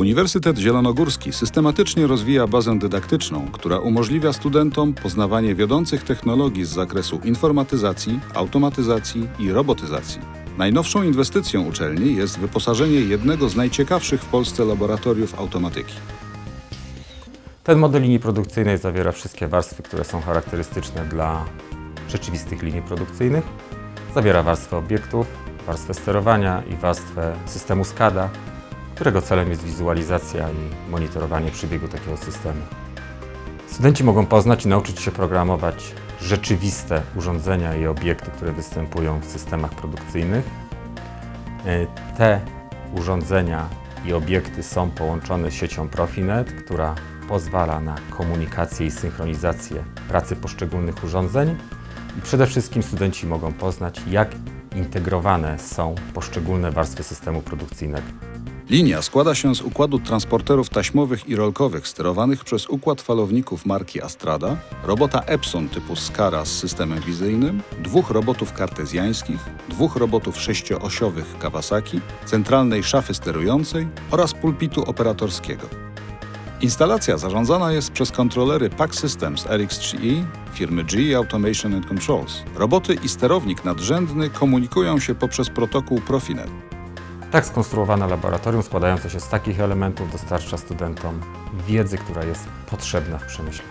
Uniwersytet Zielonogórski systematycznie rozwija bazę dydaktyczną, która umożliwia studentom poznawanie wiodących technologii z zakresu informatyzacji, automatyzacji i robotyzacji. Najnowszą inwestycją uczelni jest wyposażenie jednego z najciekawszych w Polsce laboratoriów automatyki. Ten model linii produkcyjnej zawiera wszystkie warstwy, które są charakterystyczne dla rzeczywistych linii produkcyjnych. Zawiera warstwę obiektów, warstwę sterowania i warstwę systemu SCADA, którego celem jest wizualizacja i monitorowanie przebiegu takiego systemu. Studenci mogą poznać i nauczyć się programować rzeczywiste urządzenia i obiekty, które występują w systemach produkcyjnych. E, Te urządzenia i obiekty są połączone siecią Profinet, która pozwala na komunikację i synchronizację pracy poszczególnych urządzeń. I przede wszystkim studenci mogą poznać, jak integrowane są poszczególne warstwy systemu produkcyjnego. Linia składa się z układu transporterów taśmowych i rolkowych sterowanych przez układ falowników marki Astrada, robota Epson typu Skara z systemem wizyjnym, dwóch robotów kartezjańskich, dwóch robotów sześcioosiowych Kawasaki, centralnej szafy sterującej oraz pulpitu operatorskiego. Instalacja zarządzana jest przez kontrolery PAC Systems RX3E firmy GE Automation and Controls. Roboty i sterownik nadrzędny komunikują się poprzez protokół Profinet. Tak skonstruowane laboratorium składające się z takich elementów dostarcza studentom wiedzy, która jest potrzebna w przemyśle.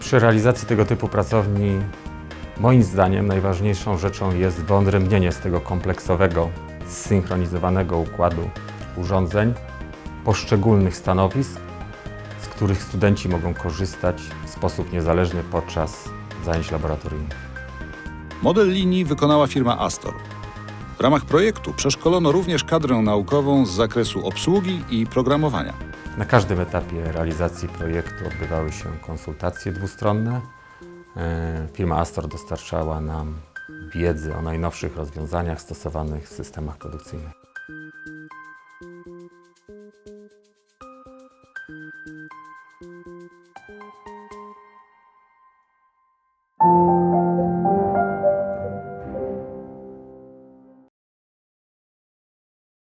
Przy realizacji tego typu pracowni, moim zdaniem, najważniejszą rzeczą jest wyodrębnienie z tego kompleksowego, zsynchronizowanego układu urządzeń poszczególnych stanowisk, z których studenci mogą korzystać w sposób niezależny podczas zajęć laboratoryjnych. Model linii wykonała firma Astor. W ramach projektu przeszkolono również kadrę naukową z zakresu obsługi i programowania. Na każdym etapie realizacji projektu odbywały się konsultacje dwustronne. E, firma Astor dostarczała nam wiedzy o najnowszych rozwiązaniach stosowanych w systemach produkcyjnych.